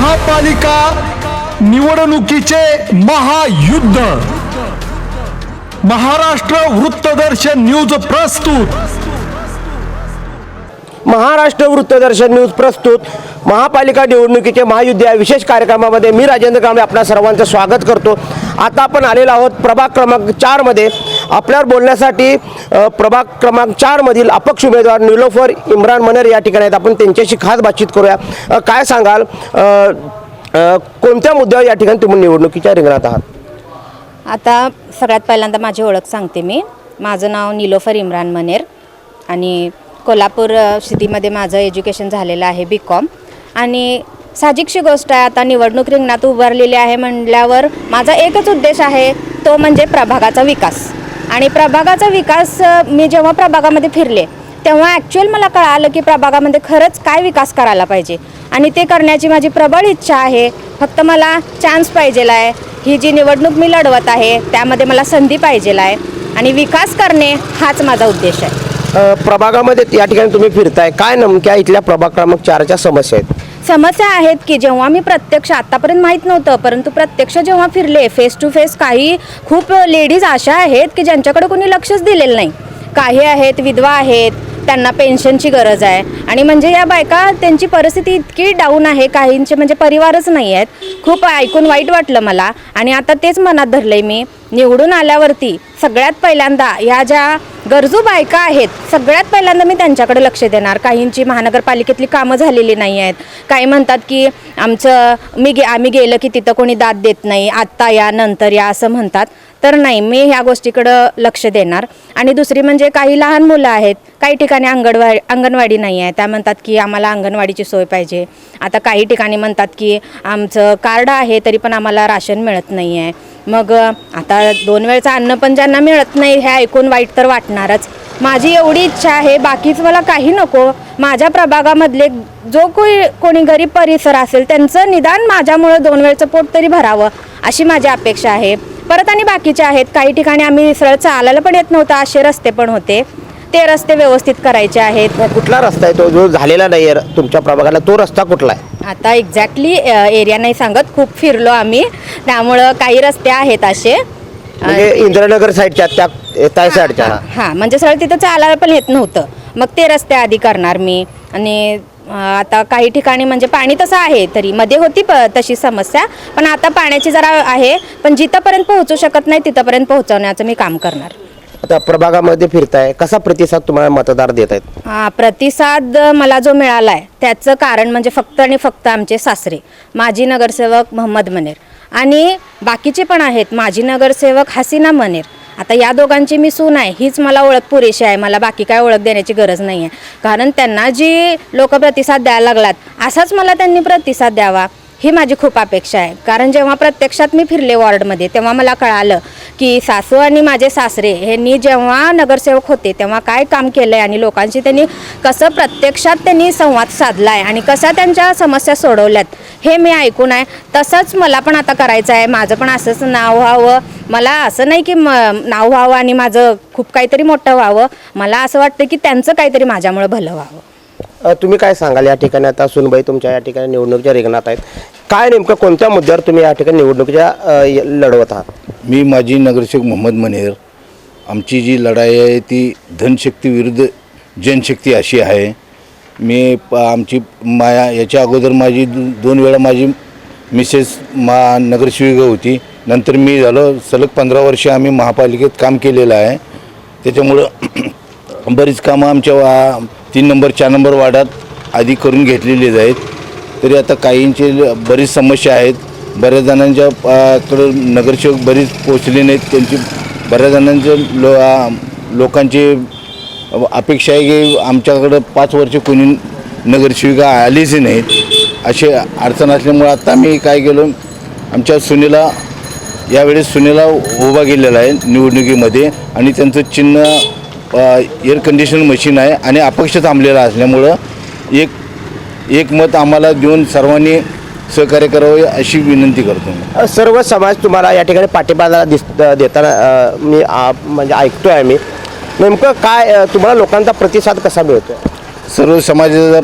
महापालिका निवडणुकीचे महायुद्ध. महाराष्ट्र वृत्तदर्शन न्यूज प्रस्तुत. महाराष्ट्र वृत्तदर्शन न्यूज प्रस्तुत. महापालिका निवडणुकीचे महायुद्ध या विशेष कार्यक्रमामध्ये मी राजेंद्र कांबळे आपणा सर्वांचं स्वागत करतो. आता आपण आलेलो आहोत प्रभाग क्रमांक चारमध्ये. आपल्यावर बोलण्यासाठी प्रभाग क्रमांक चारमधील अपक्ष उमेदवार निलोफर इम्रान मनेर या ठिकाणी आहेत. आपण त्यांच्याशी खास बातचीत करूया. काय सांगाल? कोणत्या मुद्द्यावर या ठिकाणी तुम्ही निवडणुकीच्या रिंगणात आहात? आता सगळ्यात पहिल्यांदा माझी ओळख सांगते मी. माझं नाव निलोफर इम्रान मनेर आणि कोल्हापूर सिटीमध्ये माझं एज्युकेशन झालेलं आहे बी कॉम आणि साहजिकशी गोष्ट आहे आता निवडणूक रिंगणात उभारलेली आहे म्हटल्यावर माझा एकच उद्देश आहे तो म्हणजे प्रभागाचा विकास. आणि प्रभागाचा विकास मी जेव्हा प्रभागामध्ये फिरले तेव्हा ॲक्च्युअल मला कळालं की प्रभागामध्ये खरंच काय विकास करायला पाहिजे. आणि ते करण्याची माझी प्रबळ इच्छा आहे. फक्त मला चान्स पाहिजेला आहे ही जी निवडणूक मी लढवत आहे त्यामध्ये मला संधी पाहिजेला आहे आणि विकास करणे हाच माझा उद्देश आहे. प्रभागामध्ये या ठिकाणी तुम्ही फिरताय. काय नेमक्या इथल्या प्रभाग क्रमांक चारच्या समस्या आहेत? समस्या आहेत की जेव्हा मी प्रत्यक्ष आतापर्यंत माहीत नव्हतं परंतु प्रत्यक्ष जेव्हा फिरले फेस टू फेस काही खूप लेडीज अशा आहेत की ज्यांच्याकडे कोणी लक्षच दिलेलं नाही. काही आहेत विधवा आहेत त्यांना पेन्शनची गरज आहे. आणि म्हणजे या बायका त्यांची परिस्थिती इतकी डाऊन आहे काहींचे म्हणजे परिवारच नाही आहेत. खूप ऐकून वाईट वाटलं मला. आणि आता तेच मनात धरलं आहे मी. निवडून आल्यावरती सगळ्यात पहिल्यांदा ह्या ज्या गरजू बायका आहेत. सगळ्यात पहिल्यांदा मी त्यांच्याकडे लक्ष देणार. काहींची महानगरपालिकेतली कामं झालेली नाही आहेत. काही म्हणतात की आमचं मी गे आम्ही गेलं की तिथं कोणी दाद देत नाही. आत्ता या नंतर या असं म्हणतात. तर नाही मी ह्या गोष्टीकडं लक्ष देणार. आणि दुसरी म्हणजे काही लहान मुलं आहेत. काही ठिकाणी अंगणवा अंगणवाडी नाही आहे. त्या म्हणतात की आम्हाला अंगणवाडीची सोय पाहिजे. आता काही ठिकाणी म्हणतात की आमचं कार्ड आहे तरी पण आम्हाला राशन मिळत नाही आहे. मग आता दोन वेळचं अन्न पण ज्यांना मिळत नाही हे ऐकून वाईट तर वाटणारच. माझी एवढी इच्छा आहे बाकीच मला काही नको. माझ्या प्रभागामधले जो कोणी कोणी गरीब परिसर असेल त्यांचं निदान माझ्यामुळं दोन वेळचं पोट तरी भरावं अशी माझी अपेक्षा आहे. परत आणि बाकीचे आहेत काही ठिकाणी आम्ही सरळ चालायला पण येत नव्हतं असे रस्ते पण होते. ते रस्ते व्यवस्थित करायचे आहेत. कुठला रस्ता आहे तो? जो झालेला नाही आहे तुमच्या प्रभागाला तो रस्ता कुठला आहे? आता एक्झॅक्टली एरिया नाही सांगत. खूप फिरलो आम्ही. त्यामुळं काही रस्ते आहेत असे. म्हणजे इंद्रनगर साईडच्या त्या त्या साईडच्या हां म्हणजे सरळ तिथं चालायला पण येत नव्हतं. मग ते रस्ते आधी करणार मी. आणि आता काही ठिकाणी म्हणजे पाणी तसं आहे तरी. मध्ये होती प तशी समस्या. पण आता पाण्याची जरा आहे. पण जिथंपर्यंत पोहोचू शकत नाही तिथंपर्यंत पोहोचवण्याचं मी काम करणार. आता प्रभागामध्ये फिरताय कसा प्रतिसाद तुम्हाला मतदार देत आहेत हा, प्रतिसाद मला जो मिळाला आहे त्याचं कारण म्हणजे फक्त आणि फक्त आमचे सासरे माजी नगरसेवक मोहम्मद मनेर. आणि बाकीचे पण आहेत माजी नगरसेवक हसीना मनेर. आता या दोघांची मी सून आहे हीच मला ओळख पुरेशी आहे मला बाकी काय ओळख देण्याची गरज नाही आहे कारण त्यांना जी लोक प्रतिसाद द्यायला लागलात असाच मला त्यांनी प्रतिसाद द्यावा ही माझी खूप अपेक्षा आहे. कारण जेव्हा प्रत्यक्षात मी फिरले वॉर्डमध्ये तेव्हा मला कळालं की सासू आणि माझे सासरे ह्यांनी जेव्हा नगरसेवक होते तेव्हा काय काम केलं आहे आणि लोकांशी त्यांनी कसं प्रत्यक्षात त्यांनी संवाद साधला आहे आणि कसा त्यांच्या समस्या सोडवल्यात हे मी ऐकून आहे. तसंच मला पण आता करायचं आहे. माझं पण असंच नाव व्हावं. मला असं नाही की म नाव व्हावं आणि माझं खूप काहीतरी मोठं व्हावं. मला असं वाटतं की त्यांचं काहीतरी माझ्यामुळं भलं व्हावं. अ, तुम्ही काय सांगाल या ठिकाणी? आता सुनबाई तुमच्या या ठिकाणी निवडणुकीच्या रिंगणात आहेत. काय नेमकं कोणत्या मुद्द्यावर तुम्ही या ठिकाणी निवडणुकीच्या अ, य- लढवत आहात? मी माजी नगरसेवक मोहम्मद मनेर. आमची जी लढाई आहे ती धनशक्ती विरुद्ध जनशक्ती अशी आहे. मी प- आमची माया याच्या अगोदर माझी दोन वेळा माझी मिसेस मा नगरसेविका होती. नंतर मी झालो सलग पंधरा वर्ष आम्ही महापालिकेत काम केलेलं आहे. त्याच्यामुळं बरीच कामं आमच्या वा तीन नंबर चार नंबर वार्डात आधी करून घेतलेलीच आहेत. तरी आता काहींचे बरीच समस्या आहेत. बऱ्याच जणांच्या कडे नगरसेवक बरीच पोचले नाहीत. त्यांची बऱ्याच जणांचे लो लोकांची अपेक्षा आहे की आमच्याकडं पाच वर्ष कोणी नगरसेविका आलीच नाहीत. असे अडचण असल्यामुळं आत्ता आम्ही काय केलो आमच्या सुनेला यावेळेस सुनेला उभा केलेला आहे निवडणुकीमध्ये आणि त्यांचं चिन्ह एअर कंडिशन मशीन आहे आणि अपक्ष थांबलेला असल्यामुळं एक एक मत आम्हाला देऊन सर्वांनी सहकार्य करावे अशी विनंती करतो मी. सर्व समाज तुम्हाला या ठिकाणी पाठिंबा दिस देताना अ, मी आ, म्हणजे ऐकतोय आम्ही. नेमकं काय अ, तुम्हाला लोकांचा प्रतिसाद कसा मिळतो सर्व समाजाचा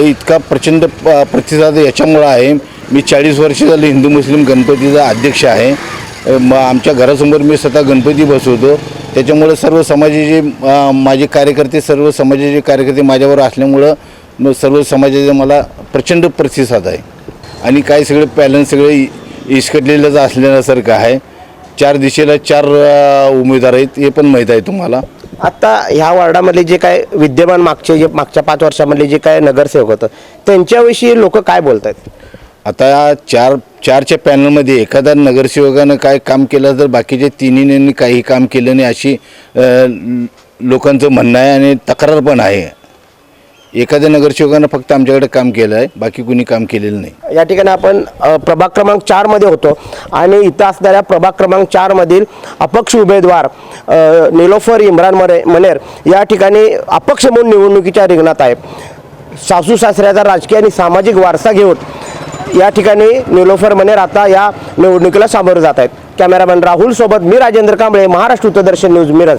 इतका प्रचंड प- प्रतिसाद याच्यामुळं आहे. मी चाळीस वर्ष झाले हिंदू मुस्लिम गणपतीचा अध्यक्ष आहे. अ, म आमच्या घरासमोर मी स्वतः गणपती बसवतो. त्याच्यामुळं सर्व समाजाचे अ, माझे कार्यकर्ते सर्व समाजाचे कार्यकर्ते माझ्यावर असल्यामुळं म सर्व समाजाचा मला प्रचंड प्रतिसाद आहे. आणि काही सगळे पॅलन सगळे इसकटलेलंच असल्यासारखं आहे. चार दिशेला चार उमेदवार आहेत हे पण माहीत आहे तुम्हाला. आता ह्या वॉर्डामधले जे काय विद्यमान मागचे जे मागच्या पाच वर्षामधले जे काय नगरसेवक होतं त्यांच्याविषयी लोक काय बोलत आहेत आता चार चारच्या पॅनलमध्ये एखाद्या नगरसेवकानं काय काम केलं तर बाकीच्या तिन्हींनी काही काम केलं नाही अशी अ, लोकांचं म्हणणं आहे आणि तक्रार पण आहे. एखाद्या नगरसेवकानं फक्त आमच्याकडे काम केलं आहे बाकी कुणी काम केलेलं नाही. या ठिकाणी आपण प्रभाग क्रमांक चारमध्ये होतो आणि इथं असणाऱ्या प्रभाग क्रमांक चारमधील अपक्ष उमेदवार निलोफर इम्रान मरे मनेर या ठिकाणी अपक्ष म्हणून निवडणुकीच्या रिंगणात आहे. सासू सासऱ्याचा राजकीय आणि सामाजिक वारसा घेऊन या ठिकाणी निलोफर मनेर आता या निवडणुकीला सामोरे जात आहेत. कॅमेरामॅन राहुल सोबत मी राजेंद्र कांबळे महाराष्ट्र उत्तरदर्शन न्यूज मिरज.